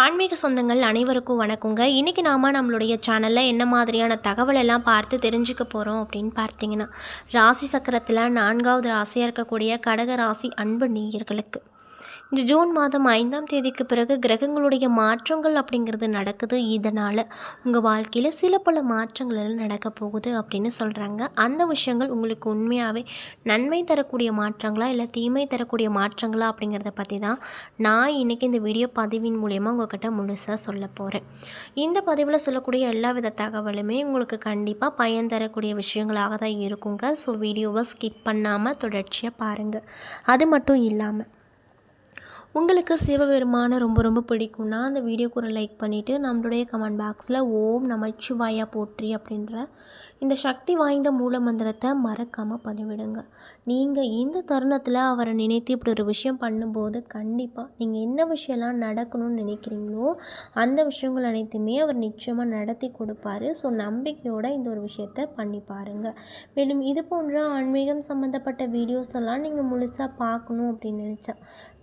ஆன்மீக சொந்தங்கள் அனைவருக்கும் வணக்கங்க. இன்றைக்கி நாம் நம்மளுடைய சேனலில் என்ன மாதிரியான தகவல் எல்லாம் பார்த்து தெரிஞ்சுக்க போகிறோம் அப்படின்னு பார்த்தீங்கன்னா ராசி சக்கரத்தில் நான்காவது ராசியாக இருக்கக்கூடிய கடக ராசி அன்பு நீயர்களுக்கு. இந்த ஜூன் மாதம் ஐந்தாம் தேதிக்கு பிறகு கிரகங்களுடைய மாற்றங்கள் அப்படிங்கிறது நடக்குது. இதனால் உங்கள் வாழ்க்கையில் சில பல மாற்றங்கள் எல்லாம் நடக்க போகுது அப்படின்னு சொல்கிறாங்க அந்த விஷயங்கள் உங்களுக்கு உண்மையாகவே நன்மை தரக்கூடிய மாற்றங்களா இல்லை தீமை தரக்கூடிய மாற்றங்களா அப்படிங்கிறத பற்றி தான் நான் இன்றைக்கி இந்த வீடியோ பதிவின் மூலயமா உங்கள்கிட்ட முழுசாக சொல்ல போகிறேன் இந்த பதிவில் சொல்லக்கூடிய எல்லா வித தகவலுமே உங்களுக்கு கண்டிப்பாக பயன் தரக்கூடிய விஷயங்களாக தான் இருக்குங்க. ஸோ வீடியோவை ஸ்கிப் பண்ணாமல் தொடர்ச்சியாக பாருங்கள் அது மட்டும் இல்லாமல் உங்களுக்கு சிவபெருமானை ரொம்ப ரொம்ப பிடிக்கும்னா அந்த வீடியோக்கு ஒரு லைக் பண்ணிவிட்டு நம்மளுடைய கமெண்ட் பாக்ஸில் ஓம் நமச்சிவாயா போற்றி அப்படின்ற இந்த சக்தி வாய்ந்த மூல மந்திரத்தை மறக்காமல் பதிவிடுங்க. நீங்கள் இந்த தருணத்தில் அவரை நினைத்து இப்படி ஒரு விஷயம் பண்ணும்போது கண்டிப்பாக நீங்கள் என்ன விஷயம்லாம் நடக்கணும்னு நினைக்கிறீங்களோ அந்த விஷயங்கள் அனைத்துமே அவர் நிச்சயமாக நடத்தி கொடுப்பாரு. ஸோ நம்பிக்கையோடு இந்த ஒரு விஷயத்தை பண்ணி பாருங்கள் மேலும் இது போன்ற ஆன்மீகம் சம்மந்தப்பட்ட வீடியோஸ் எல்லாம் நீங்கள் முழுசாக பார்க்கணும் அப்படின்னு நினச்சா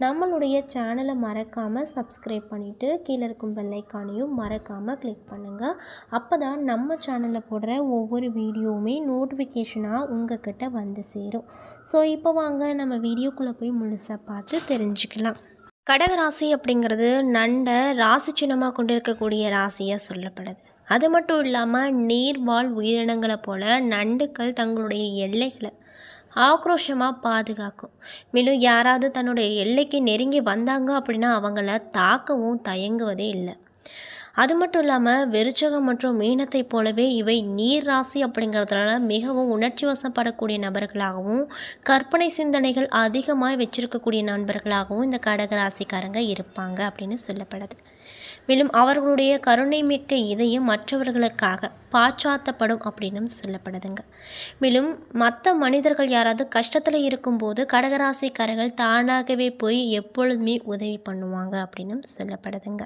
நம்மளுடைய சேனலை மறக்காமல் சப்ஸ்கிரைப் பண்ணிவிட்டு கீழே இருக்கும் பெல்லைக்கானையும் மறக்காமல் கிளிக் பண்ணுங்கள் அப்போ தான் நம்ம சேனலில் போடுற ஒவ்வொரு வீடியோவுமே நோட்டிஃபிகேஷனாக உங்கள் கிட்ட வந்து சேரும். ஸோ இப்போ வாங்க நம்ம வீடியோக்குள்ளே போய் முழுசாக பார்த்து தெரிஞ்சுக்கலாம். கடகராசி அப்படிங்கிறது நண்டை ராசி சின்னமாக கொண்டிருக்கக்கூடிய ராசியாக சொல்லப்படுது. அது மட்டும் இல்லாமல் நீர்வாழ் உயிரினங்களை போல நண்டுகள் தங்களுடைய எல்லைகளை ஆக்ரோஷமாக பாதுகாக்கும். மேலும் யாராவது தன்னுடைய எல்லைக்கு நெருங்கி வந்தாங்க அப்படின்னா அவங்கள தாக்கவும் தயங்குவதே இல்லை. அது மட்டும் இல்லாமல் வெறிச்சகம் மற்றும் மீனத்தை போலவே இவை நீர் ராசி அப்படிங்கிறதுனால மிகவும் உணர்ச்சி வசப்படக்கூடிய நபர்களாகவும் கற்பனை சிந்தனைகள் அதிகமாக வச்சிருக்கக்கூடிய நண்பர்களாகவும் இந்த கடக ராசிக்காரங்க இருப்பாங்க அப்படின்னு சொல்லப்படுது. மேலும் அவர்களுடைய கருணை மிக்க இதயம் மற்றவர்களுக்காக பாச்சாத்தப்படும் அப்படின்னு சொல்லப்படுதுங்க. மேலும் மற்ற மனிதர்கள் யாராவது கஷ்டத்தில் இருக்கும்போது கடகராசிக்காரர்கள் தானாகவே போய் எப்பொழுதுமே உதவி பண்ணுவாங்க அப்படின்னும் சொல்லப்படுதுங்க.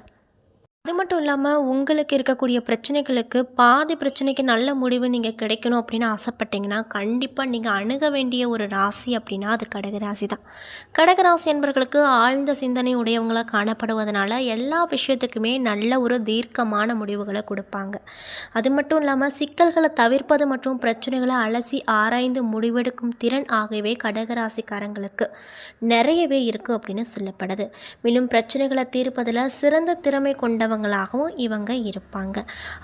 அது மட்டும் இல்லாமல் உங்களுக்கு இருக்கக்கூடிய பிரச்சனைகளுக்கு பாதி பிரச்சனைக்கு நல்ல முடிவு நீங்கள் கிடைக்கணும் அப்படின்னு ஆசைப்பட்டீங்கன்னா கண்டிப்பாக நீங்கள் அணுக வேண்டிய ஒரு ராசி அப்படின்னா அது கடகராசி தான். கடகராசி என்பவர்களுக்கு ஆழ்ந்த சிந்தனை உடையவங்களாக காணப்படுவதனால எல்லா விஷயத்துக்குமே நல்ல ஒரு தீர்க்கமான முடிவுகளை கொடுப்பாங்க. அது மட்டும் இல்லாமல் சிக்கல்களை தவிர்ப்பது மற்றும் பிரச்சனைகளை அலசி ஆராய்ந்து முடிவெடுக்கும் திறன் ஆகியவை கடகராசிக்காரங்களுக்கு நிறையவே இருக்குது அப்படின்னு சொல்லப்படுது. மேலும் பிரச்சனைகளை தீர்ப்பதில் சிறந்த திறமை கொண்ட உள்ளவங்களாகவும் இவங்க இருப்பாங்க.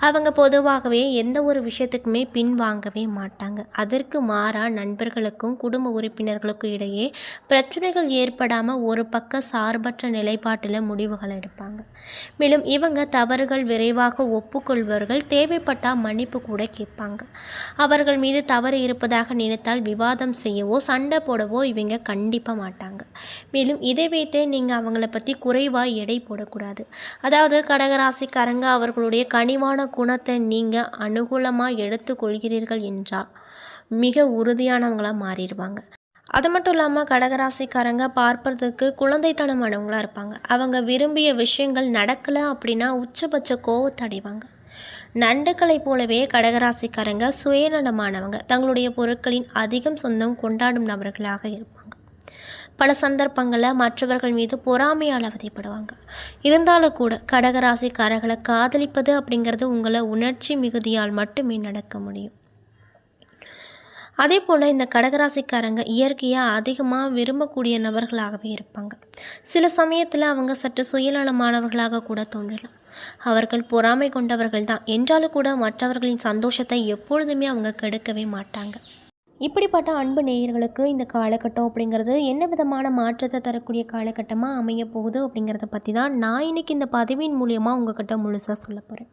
அவங்க பொதுவாகவே எந்த ஒரு விஷயத்துக்குமே பின்வாங்கவே மாட்டாங்க. அதற்கு மாறாக நண்பர்களுக்கும் குடும்ப உறுப்பினர்களுக்கும் இடையே பிரச்சனைகள் ஏற்படாமல் ஒரு பக்க சார்பற்ற நிலைப்பாட்டில் முடிவுகள் எடுப்பாங்க. மேலும் இவங்க தவறுகள் விரைவாக ஒப்புக்கொள்வர்கள் தேவைப்பட்டால் மன்னிப்பு கூட கேட்பாங்க. அவர்கள் மீது தவறு இருப்பதாக நினைத்தால் விவாதம் செய்யவோ சண்டை போடவோ இவங்க கண்டிப்பாக மாட்டாங்க. மேலும் இதை வைத்தே நீங்கள் அவங்கள பற்றி குறைவாக எடை போடக்கூடாது. அதாவது கடகராசிக்காரங்க அவர்களுடைய கனிவான குணத்தை நீங்கள் அனுகூலமாக எடுத்துக்கொள்கிறீர்கள் என்றால் மிக உறுதியானவங்களாக மாறிடுவாங்க. அது மட்டும் இல்லாமல் கடகராசிக்காரங்க பார்ப்பதற்கு குழந்தைத்தனமானவங்களாக இருப்பாங்க. அவங்க விரும்பிய விஷயங்கள் நடக்கலை அப்படின்னா உச்சபட்ச கோவத்தை அடைவாங்க. நண்டுக்களைப் போலவே கடகராசிக்காரங்க சுயநலமானவங்க. தங்களுடைய பொருட்களின் அதிகம் சொந்தம் கொண்டாடும் நபர்களாக இருப்பாங்க. பல சந்தர்ப்பங்களில் மற்றவர்கள் மீது பொறாமையால் அவதிப்படுவாங்க. இருந்தாலும் கூட கடகராசிக்காரர்களை காதலிப்பது அப்படிங்கிறது உங்களை உணர்ச்சி மிகுதியால் மட்டுமே நடக்க முடியும். அதே போல் இந்த கடகராசிக்காரங்க இயற்கையாக அதிகமாக விரும்பக்கூடிய நபர்களாகவே இருப்பாங்க. சில சமயத்தில் அவங்க சற்று சுயநலமானவர்களாக கூட தோன்றலாம். அவர்கள் பொறாமை கொண்டவர்கள் தான். என்றாலும் கூட மற்றவர்களின் சந்தோஷத்தை எப்பொழுதுமே அவங்க கெடுக்கவே மாட்டாங்க. இப்படிப்பட்ட அன்பு நேயர்களுக்கு இந்த காலகட்டம் அப்படிங்கிறது என்ன விதமான மாற்றத்தை தரக்கூடிய காலகட்டமாக அமைய போகுது அப்படிங்கிறத பற்றி தான் நான் இன்றைக்கி இந்த பதிவின் மூலியமாக உங்ககிட்ட முழுசாக சொல்ல போகிறேன்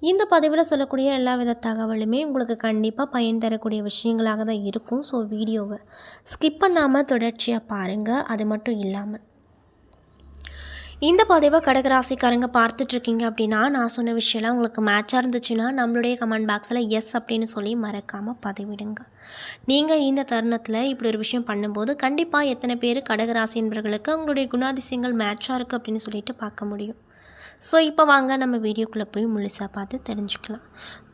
இந்த பதிவில் சொல்லக்கூடிய எல்லா வித தகவலுமே உங்களுக்கு கண்டிப்பாக பயன் தரக்கூடிய விஷயங்களாக தான் இருக்கும். ஸோ வீடியோவை ஸ்கிப் பண்ணாமல் தொடர்ச்சியாக பாருங்கள் அது மட்டும் இல்லாமல் இந்த பதிவை கடகராசிக்காரங்க பார்த்துட்ருக்கீங்க அப்படின்னா நான் சொன்ன விஷயம்லாம் உங்களுக்கு மேட்சாக இருந்துச்சுன்னா நம்மளுடைய கமெண்ட் பாக்ஸில் எஸ் அப்படின்னு சொல்லி மறக்காமல் பதிவிடுங்க. நீங்கள் இந்த தருணத்தில் இப்படி ஒரு விஷயம் பண்ணும்போது கண்டிப்பாக எத்தனை பேர் கடகராசி என்பவர்களுக்கு அவங்களுடைய குணாதிசயங்கள் மேட்சாக இருக்குது அப்படின்னு சொல்லிட்டு பார்க்க முடியும். ஸோ இப்போ வாங்க நம்ம வீடியோக்குள்ளே போய் முழுசாக பார்த்து தெரிஞ்சுக்கலாம்.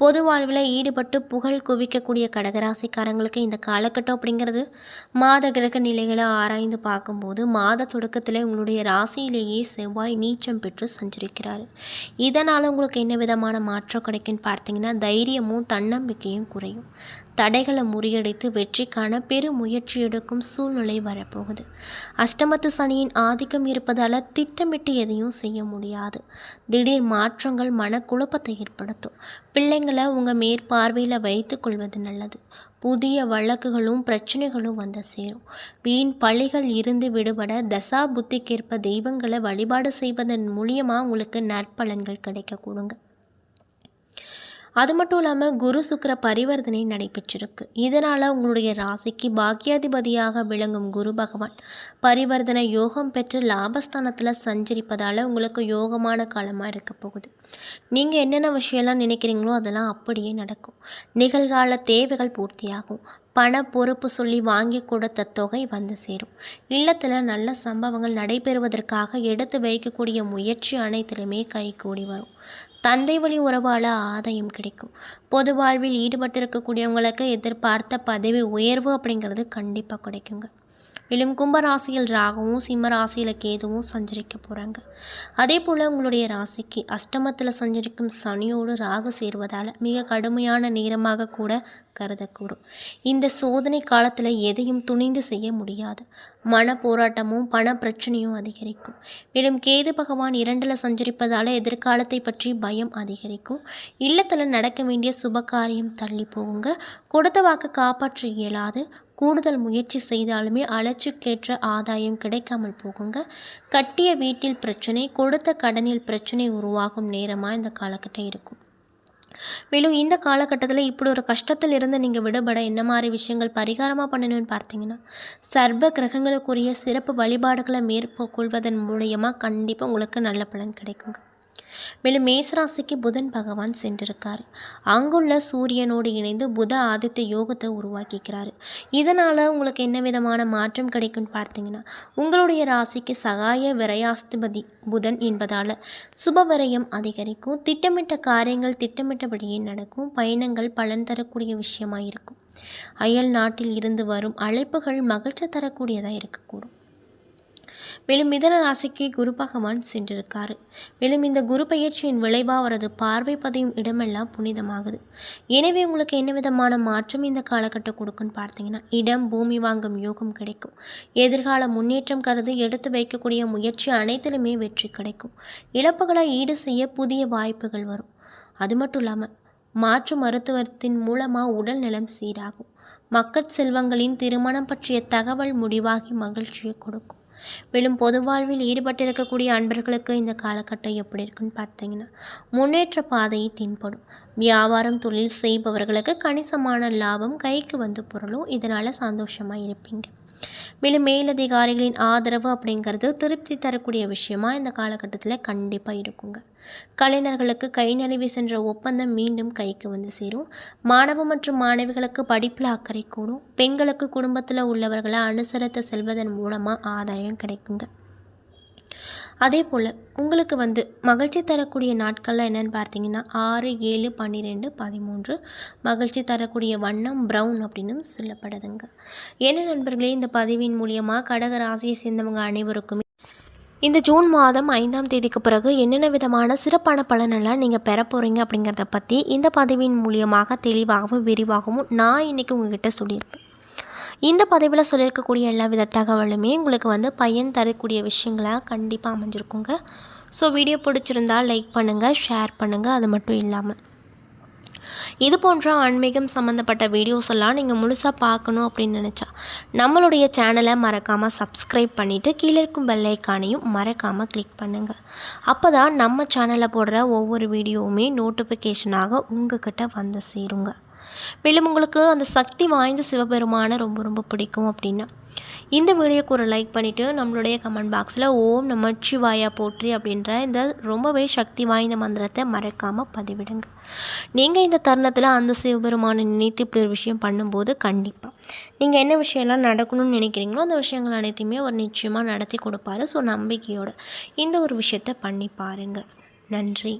பொது வாழ்வில் ஈடுபட்டு புகழ் குவிக்கக்கூடிய கடகராசிக்காரங்களுக்கு இந்த காலகட்டம் அப்படிங்கிறது மாத கிரக நிலைகளை ஆராய்ந்து பார்க்கும்போது மாத தொடக்கத்தில் உங்களுடைய ராசியிலேயே செவ்வாய் நீச்சம் பெற்று சஞ்சரிக்கிறார். இதனால் உங்களுக்கு என்ன விதமான மாற்றம் கிடைக்குன்னு பார்த்தீங்கன்னா தைரியமும் தன்னம்பிக்கையும் குறையும். தடைகளை முறியடித்து வெற்றிக்கான பெரும் முயற்சி எடுக்கும் சூழ்நிலை வரப்போகுது. அஷ்டமத்து சனியின் ஆதிக்கம் இருப்பதால் திட்டமிட்டு எதையும் செய்ய முடியாது. திடீர் மாற்றங்கள் மனக்குழப்பத்தை ஏற்படுத்தும். பிள்ளைங்களை உங்கள் மேற்பார்வையில் வைத்து கொள்வது நல்லது. புதிய வழக்குகளும் பிரச்சனைகளும் வந்து சேரும். வீண் பழிகள் இருந்து விடுபட தசா புத்திக்கேற்ப தெய்வங்களை வழிபாடு செய்வதன் மூலியமாக உங்களுக்கு நற்பலன்கள் கிடைக்க கொடுங்க அது மட்டும் இல்லாமல் குரு சுக்கிர பரிவர்த்தனை நடைபெற்றிருக்கு. இதனால் உங்களுடைய ராசிக்கு பாக்கியாதிபதியாக விளங்கும் குரு பகவான் பரிவர்த்தனை யோகம் பெற்று லாபஸ்தானத்தில் சஞ்சரிப்பதால் உங்களுக்கு யோகமான காலமாக இருக்க போகுது. நீங்கள் என்னென்ன விஷயம்லாம் நினைக்கிறீங்களோ அதெல்லாம் அப்படியே நடக்கும். நிகழ்கால தேவைகள் பூர்த்தியாகும். பண பொறுப்பு சொல்லி வாங்கி கொடுத்த தொகை வந்து சேரும். இல்லத்தில் நல்ல சம்பவங்கள் நடைபெறுவதற்காக எடுத்து வைக்கக்கூடிய முயற்சி அனைத்திலுமே கைகூடி வரும். தந்தை வழி உறவால் ஆதாயம் கிடைக்கும். பொது வாழ்வில் ஈடுபட்டிருக்கக்கூடியவங்களுக்கு எதிர்பார்த்த பதவி உயர்வு அப்படிங்கிறது கண்டிப்பாக கிடைக்குங்க. மேலும் கும்பராசியில் ராகுவும் ராகவும் சிம்ம ராசியில் கேதுவும் சஞ்சரிக்க போகிறாங்க அதே போல் உங்களுடைய ராசிக்கு அஷ்டமத்தில் சஞ்சரிக்கும் சனியோடு ராகு சேர்வதால் மிக கடுமையான நேரமாக கூட கருதக்கூடும். இந்த சோதனை காலத்தில் எதையும் துணிந்து செய்ய முடியாது. மன போராட்டமும் பண பிரச்சனையும் அதிகரிக்கும். மேலும் கேது பகவான் இரண்டில் சஞ்சரிப்பதால் எதிர்காலத்தை பற்றி பயம் அதிகரிக்கும். இல்லத்தில் நடக்க வேண்டிய சுப காரியம் தள்ளி போகுங்க. கொடுத்த வாக்கு காப்பாற்ற இயலாது. கூடுதல் முயற்சி செய்தாலுமே அலட்சிக்கேற்ற ஆதாயம் கிடைக்காமல் போகுங்க. கட்டிய வீட்டில் பிரச்சனை கொடுத்த கடனில் பிரச்சனை உருவாகும் நேரமாக இந்த காலகட்டம் இருக்கும். மேலும் இந்த காலகட்டத்தில் இப்படி ஒரு கஷ்டத்தில் இருந்து நீங்கள் விடுபட என்ன மாதிரி விஷயங்கள் பரிகாரமாக பண்ணணும்னு பார்த்தீங்கன்னா சர்வ கிரகங்களுக்குரிய சிறப்பு வழிபாடுகளை மேற்கொள்வதன் மூலியமாக கண்டிப்பாக உங்களுக்கு நல்ல பலன் கிடைக்குங்க. மேலும் மேசராசிக்கு புதன் பகவான் சென்றிருக்கார். அங்குள்ள சூரியனோடு இணைந்து புத ஆதித்த யோகத்தை உருவாக்கிக்கிறாரு. இதனால் உங்களுக்கு என்ன விதமான மாற்றம் கிடைக்கும்னு பார்த்தீங்கன்னா உங்களுடைய ராசிக்கு சகாய விரயாஸ்திபதி புதன் என்பதால் சுபவிரயம் அதிகரிக்கும் திட்டமிட்ட காரியங்கள் திட்டமிட்டபடியே நடக்கும் பயணங்கள் பலன் தரக்கூடிய விஷயமாக இருக்கும் அயல் நாட்டில் இருந்து வரும் அழைப்புகள் மகிழ்ச்சி தரக்கூடியதாக இருக்கக்கூடும். மேலும் மிதன ராசிக்கு குரு பகவான் சென்றிருக்காரு. மேலும் இந்த குரு பயிற்சியின் விளைவாக அவரது பார்வை பதியும் இடமெல்லாம் புனிதமாகுது. எனவே உங்களுக்கு என்ன விதமான மாற்றம் இந்த காலகட்டம் கொடுக்குன்னு பார்த்தீங்கன்னா இடம் பூமி வாங்கும் யோகம் கிடைக்கும். எதிர்கால முன்னேற்றம் கருது எடுத்து வைக்கக்கூடிய முயற்சி அனைத்திலுமே வெற்றி கிடைக்கும். இழப்புகளை ஈடு செய்ய புதிய வாய்ப்புகள் வரும். அது மட்டும் இல்லாமல் மாற்று மருத்துவத்தின் மூலமாக உடல் நலம் சீராகும். மக்கட் செல்வங்களின் திருமணம் பற்றிய தகவல் முடிவாகி மகிழ்ச்சியை கொடுக்கும். மேலும் பொது வாழ்வில் ஈடுபட்டிருக்கக்கூடிய அன்பர்களுக்கு இந்த காலகட்டம் எப்படி இருக்குன்னு பார்த்தீங்கன்னா முன்னேற்ற பாதையை தென்படும். வியாபாரம் தொழில் செய்பவர்களுக்கு கணிசமான லாபம் கைக்கு வந்து பொருளும் இதனால் சந்தோஷமாக இருப்பீங்க. மேலும் மேலதிகாரிகளின் ஆதரவு அப்படிங்கிறது திருப்தி தரக்கூடிய விஷயமா இந்த காலகட்டத்தில் கண்டிப்பாக இருக்குங்க. கலைஞர்களுக்கு கை நழுவி சென்ற ஒப்பந்தம் மீண்டும் கைக்கு வந்து சேரும். மாணவ மற்றும் மாணவிகளுக்கு படிப்பில் அக்கறை கூடும். பெண்களுக்கு குடும்பத்தில் உள்ளவர்களை அனுசரித்து செல்வதன் மூலமாக ஆதாயம் கிடைக்குங்க. அதே போல் உங்களுக்கு வந்து மகிழ்ச்சி தரக்கூடிய நாட்கள்லாம் என்னென்னு பார்த்தீங்கன்னா ஆறு ஏழு பன்னிரெண்டு பதிமூன்று மகிழ்ச்சி தரக்கூடிய வண்ணம் ப்ரௌன் அப்படின்னு சொல்லப்படுதுங்க. என்ன நண்பர்களே இந்த பதிவின் மூலியமாக கடக ராசியை சேர்ந்தவங்க அனைவருக்குமே இந்த ஜூன் மாதம் ஐந்தாம் தேதிக்கு பிறகு என்னென்ன விதமான சிறப்பான பலனெல்லாம் நீங்கள் பெற போகிறீங்க அப்படிங்கிறத பற்றி இந்த பதிவின் மூலியமாக தெளிவாகவும் விரிவாகவும் நான் இன்றைக்கி உங்ககிட்ட சொல்லியிருப்பேன். இந்த பதிவில் சொல்லியிருக்கக்கூடிய எல்லா வித தகவலுமே உங்களுக்கு வந்து பயன் தரக்கூடிய விஷயங்களாக கண்டிப்பாக அமைஞ்சிருக்குங்க. ஸோ வீடியோ பிடிச்சிருந்தால் லைக் பண்ணுங்கள் ஷேர் பண்ணுங்கள் அது மட்டும் இல்லாமல் இது போன்ற ஆன்மீகம் சம்மந்தப்பட்ட வீடியோஸ் எல்லாம் நீங்கள் முழுசாக பார்க்கணும் அப்படின்னு நினச்சா நம்மளுடைய சேனலை மறக்காமல் சப்ஸ்கிரைப் பண்ணிவிட்டு கீழே இருக்கும் பெல்லைக்கானையும் மறக்காமல் கிளிக் பண்ணுங்கள் அப்போ தான் நம்ம சேனலில் போடுற ஒவ்வொரு வீடியோவுமே நோட்டிஃபிகேஷனாக உங்ககிட்ட வந்து சேருங்க. மேலும் உங்களுக்கு அந்த சக்தி வாய்ந்த சிவபெருமானை ரொம்ப ரொம்ப பிடிக்கும் அப்படின்னா இந்த வீடியோக்கு ஒரு லைக் பண்ணிவிட்டு நம்மளுடைய கமெண்ட் பாக்ஸில் ஓம் நமச்சிவாயா போற்றி அப்படின்ற இந்த ரொம்பவே சக்தி வாய்ந்த மந்திரத்தை மறக்காமல் பதிவிடுங்க. நீங்கள் இந்த தருணத்தில் அந்த சிவபெருமானை நினைத்து இப்படி ஒரு விஷயம் பண்ணும்போது கண்டிப்பாக நீங்கள் என்ன விஷயம்லாம் நடக்கணும்னு நினைக்கிறீங்களோ அந்த விஷயங்கள் அனைத்தையுமே அவர் நிச்சயமாக நடத்தி கொடுப்பாரு. ஸோ நம்பிக்கையோடு இந்த ஒரு விஷயத்தை பண்ணி பாருங்கள் நன்றி.